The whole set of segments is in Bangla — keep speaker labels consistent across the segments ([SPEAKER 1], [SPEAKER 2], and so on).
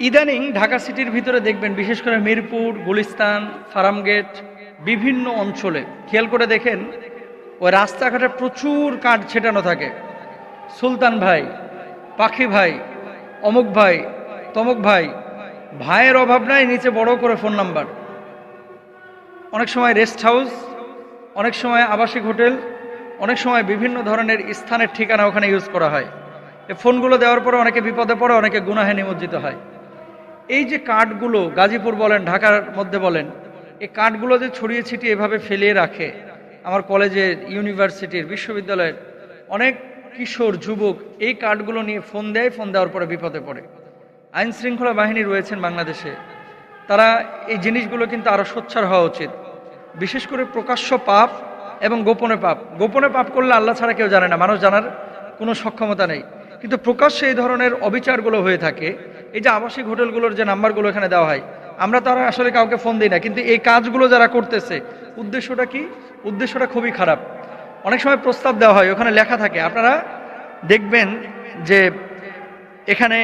[SPEAKER 1] ইদানিং ঢাকা সিটির ভিতরে দেখবেন, বিশেষ করে মিরপুর, গুলিস্তান ফার্মগেট বিভিন্ন অঞ্চলে। খেয়াল করে দেখেন, ওই রাস্তাঘাটে প্রচুর কাঠ ছেটানো থাকে। সুলতান ভাই, পাখি ভাই, অমুক ভাই, তমুক ভাই, ভাইয়ের অভাব নাই, নিচে বড় করে ফোন নাম্বার। অনেক সময় রেস্ট হাউস, অনেক সময় আবাসিক হোটেল, অনেক সময় বিভিন্ন ধরনের স্থানের ঠিকানা ওখানে ইউজ করা হয়। এই ফোনগুলো দেওয়ার পরে অনেকে বিপদে পড়ে, অনেকে গুনাহে নিমজ্জিত হয়। এই যে কাঠগুলো, গাজীপুর বলেন, ঢাকার মধ্যে বলেন, এই কার্ডগুলো যে ছড়িয়ে ছিটিয়ে এভাবে ফেলিয়ে রাখে, আমার কলেজের ইউনিভার্সিটির, বিশ্ববিদ্যালয়ের অনেক কিশোর, যুবক এই কার্ডগুলো নিয়ে ফোন দেয়, ফোন দেওয়ার পরে বিপদে পড়ে। আইন শৃঙ্খলা বাহিনী রয়েছেন বাংলাদেশে। তারা এই জিনিসগুলো কিন্তু আরও সোচ্ছার হওয়া উচিত। বিশেষ করে প্রকাশ্য পাপ এবং গোপনে পাপ। গোপনে পাপ করলে আল্লাহ ছাড়া কেউ জানে না, মানুষ জানার কোনো সক্ষমতা নেই। কিন্তু প্রকাশ্যে এই ধরনের অবিচারগুলো হয়ে থাকে এই যে আবাসিক হোটেলগুলোর যে নাম্বারগুলো এখানে দেওয়া হয়, আমরা তারা আসলে কাউকে ফোন দিই না, কিন্তু এই কাজগুলো যারা করতেছে, উদ্দেশ্যটা কি? উদ্দেশ্যটা খুবই খারাপ। অনেক সময় প্রস্তাব দেওয়া হয়, ওখানে লেখা থাকে, আপনারা দেখবেন যে এখানে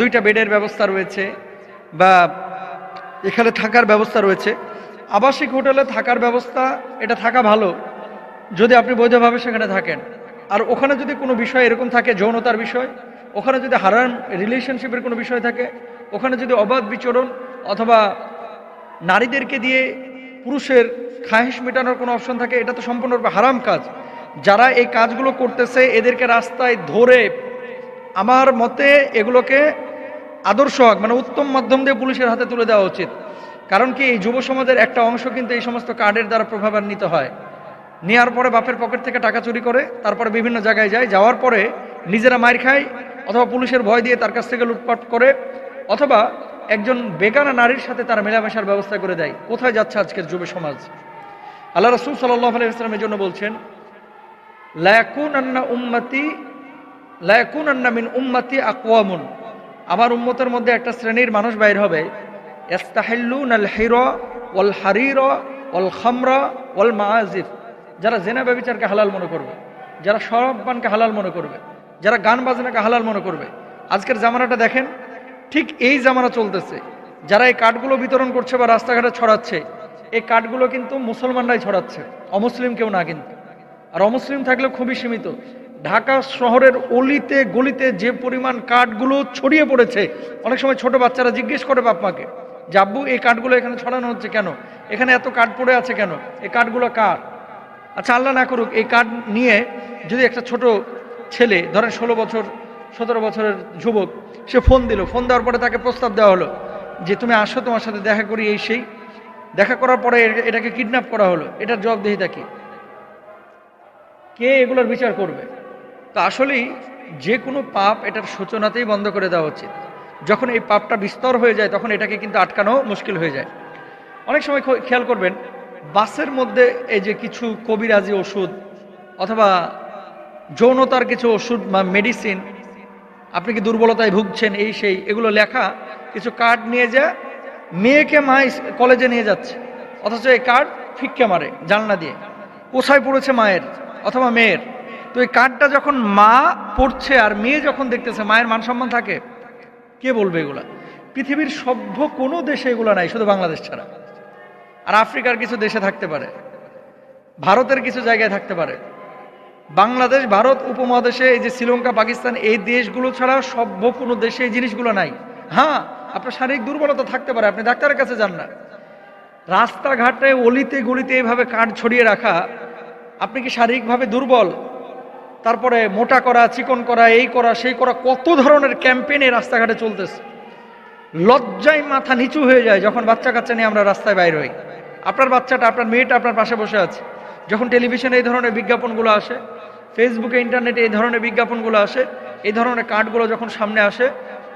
[SPEAKER 1] দুইটা বেডের ব্যবস্থা রয়েছে বা এখানে থাকার ব্যবস্থা রয়েছে। আবাসিক হোটেলে থাকার ব্যবস্থা, এটা থাকা ভালো, যদি আপনি বৈধভাবে সেখানে থাকেন। আর ওখানে যদি কোনো বিষয় এরকম থাকে, যৌনতার বিষয় ওখানে যদি হারাম রিলেশনশিপের কোনো বিষয় থাকে, ওখানে যদি অবাধ বিচরণ অথবা নারীদেরকে দিয়ে পুরুষের খাহিস মেটানোর কোনো অপশন থাকে, এটা তো সম্পূর্ণরূপে হারাম কাজ। যারা এই কাজগুলো করতেছে, এদেরকে রাস্তায় ধরে আমার মতে এগুলোকে আদর্শ হক মানে উত্তম মাধ্যম দিয়ে পুলিশের হাতে তুলে দেওয়া উচিত। কারণ কি, এই যুব সমাজের একটা অংশ কিন্তু এই সমস্ত কার্ডের দ্বারা প্রভাবান্বিত হয়। নেওয়ার পরে বাপের পকেট থেকে টাকা চুরি করে, তারপরে বিভিন্ন জায়গায় যায়, যাওয়ার পরে নিজেরা মার খায় অথবা পুলিশের ভয় দিয়ে তার কাছ থেকে লুটপাট করে, অথবা একজন বেগানা নারীর সাথে তারা মেলামেশার ব্যবস্থা করে দেয়। কোথায় যাচ্ছে আজকের যুব সমাজ? আল্লাহ রসুল সাল্লাহ আলাইসলামের জন্য বলছেন লায়াকুন আন্না উম্মতি লায়াকুন আন্না মিন উম্মতি আকওয়ামুন। আমার উম্মতের মধ্যে একটা শ্রেণির মানুষ বাইর হবে ইস্তাহিল্লুন আল হিরা হারিরা ওয়াল খামরা ওয়াল মাআজিফ যারা জেনা ব্যবিচারকে হালাল মনে করবে, যারা সরবপানকে হালাল মনে করবে। যারা গান বাজনাকে হালাল মনে করবে। আজকের জামানাটা দেখেন, ঠিক এই জামানা চলতেছে। যারা এই কার্ডগুলো বিতরণ করছে বা রাস্তাঘাটে ছড়াচ্ছে, এই কার্ডগুলো কিন্তু মুসলমানরাই ছড়াচ্ছে, অমুসলিম কেউ না কিন্তু। আর অমুসলিম থাকলে খুবই সীমিত। ঢাকা শহরের অলিতে গলিতে যে পরিমাণ কার্ডগুলো ছড়িয়ে পড়েছে, অনেক সময় ছোট বাচ্চারা জিজ্ঞেস করে বাপমাকে যে, আব্বু, এই কার্ডগুলো এখানে ছড়ানো হচ্ছে কেন? এখানে এত কার্ড পড়ে আছে কেন? এই কার্ডগুলো কার? আচ্ছা আল্লাহ না করুক, এই কার্ড নিয়ে যদি একটা ছোট ছেলে, ধরেন ষোলো বছর, সতেরো বছরের যুবক, সে ফোন দিল। ফোন দেওয়ার পরে তাকে প্রস্তাব দেওয়া হলো যে, তুমি আসো তোমার সাথে, দেখা করি এই সেই। দেখা করার পরে এটাকে কিডন্যাপ করা হলো। এটার জবাবদিহিতা কি? কে এগুলোর বিচার করবে? তো আসলেই যে কোনো পাপ এটার সূচনাতেই বন্ধ করে দেওয়া উচিত। যখন এই পাপটা বিস্তর হয়ে যায়, তখন এটাকে কিন্তু আটকানো মুশকিল হয়ে যায়। অনেক সময় খেয়াল করবেন, বাসের মধ্যে এই যে কিছু কবিরাজি ওষুধ অথবা যৌনতার কিছু ওষুধ বা মেডিসিন আপনি কি দুর্বলতায় ভুগছেন, এই সেই, এগুলো লেখা, কিছু কার্ড নিয়ে যা, মেয়েকে মা কলেজে নিয়ে যাচ্ছে, অথচ এই কার্ড ফিক্কে মারে, জানলা দিয়ে, কোথায় পড়েছে মায়ের অথবা মেয়ের? তো এই কার্ডটা যখন মা পড়ছে আর মেয়ে যখন দেখতেছে, মায়ের মান সম্মান থাকে, কে বলবে এগুলা? পৃথিবীর সভ্য কোনো দেশে এগুলো নাই, শুধু বাংলাদেশ ছাড়া। আর আফ্রিকার কিছু দেশে থাকতে পারে, ভারতের কিছু জায়গায় থাকতে পারে। বাংলাদেশ, ভারত উপমহাদেশে এই যে শ্রীলঙ্কা, পাকিস্তান, এই দেশগুলো ছাড়া সভ্য কোনো দেশে এই জিনিসগুলো নাই। হ্যাঁ আপনার শারীরিক দুর্বলতা থাকতে পারে, আপনি ডাক্তারের কাছে যান না। রাস্তাঘাটে অলিতে গলিতে এইভাবে কাঠ ছড়িয়ে রাখা, আপনি কি শারীরিকভাবে দুর্বল? তারপরে মোটা করা, চিকন করা, এই করা, সেই করা, কত ধরনের ক্যাম্পেইন রাস্তাঘাটে চলতেছে। লজ্জায় মাথা নিচু হয়ে যায় যখন বাচ্চা কাচ্চা নিয়ে আমরা রাস্তায় বাইর হই। আপনার বাচ্চাটা, আপনার মেয়েটা আপনার পাশে বসে আছে। যখন টেলিভিশনে এই ধরনের বিজ্ঞাপনগুলো আসে, ফেসবুকে, ইন্টারনেটে এই ধরনের বিজ্ঞাপনগুলো আসে, এই ধরনের কার্ডগুলো যখন সামনে আসে,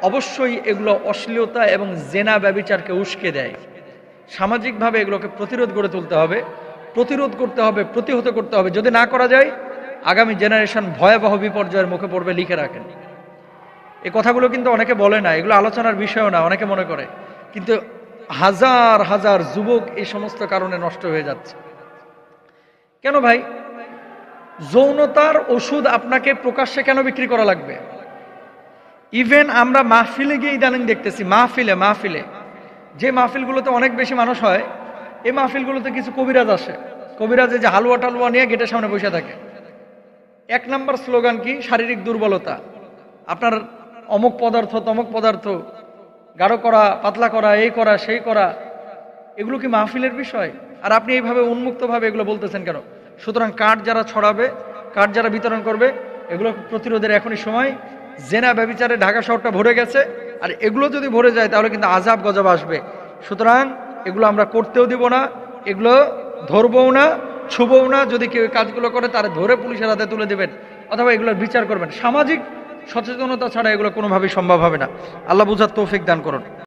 [SPEAKER 1] অবশ্যই এগুলো অশ্লীলতা এবং জেনা ব্যবিচারকে উস্কে দেয়। সামাজিকভাবে এগুলোকে প্রতিরোধ গড়ে তুলতে হবে, প্রতিরোধ করতে হবে, প্রতিহত করতে হবে। যদি না করা যায়, আগামী জেনারেশন ভয়াবহ বিপর্যয়ের মুখে পড়বে লিখে রাখেন। এই কথাগুলো কিন্তু অনেকে বলে না, এগুলো আলোচনার বিষয়ও না, অনেকে মনে করে। কিন্তু হাজার হাজার যুবক এই সমস্ত কারণে নষ্ট হয়ে যাচ্ছে। কেন ভাই? যৌনতার ওষুধ আপনাকে প্রকাশ্যে কেন বিক্রি করা লাগবে? ইভেন আমরা মাহফিলে গিয়ে ইদানিং দেখতেছি, মাহফিলে মাহফিলে। যে মাহফিলগুলোতে অনেক বেশি মানুষ হয়, এই মাহফিলগুলোতে কিছু কবিরাজ আসে। কবিরাজ যে হালুয়া টালুয়া নিয়ে গেটের সামনে বসে থাকে। এক নাম্বার স্লোগান কি? শারীরিক দুর্বলতা। আপনার অমুক পদার্থ, তমক পদার্থ, গাঢ় করা, পাতলা করা, এই করা, সেই করা, এগুলো কি মাহফিলের বিষয়? আর আপনি এইভাবে উন্মুক্তভাবে এগুলো বলতেছেন কেন? সুতরাং কার্ড যারা ছড়াবে কার্ড যারা বিতরণ করবে, এগুলো প্রতিরোধের এখনই সময়। জেনা ব্যবিচারে ঢাকা শহরটা ভরে গেছে, আর এগুলো যদি ভরে যায়, তাহলে কিন্তু আজাব গজব আসবে। সুতরাং এগুলো আমরা করতেও দিব না, এগুলো ধরবও না, ছুবও না, যদি কেউ কাজগুলো করে, তারা ধরে পুলিশের হাতে তুলে দেবেন, অথবা এগুলোর বিচার করবেন। সামাজিক সচেতনতা ছাড়া এগুলো কোনোভাবেই সম্ভব হবে না। আল্লাহ বুঝার তৌফিক দান করুন।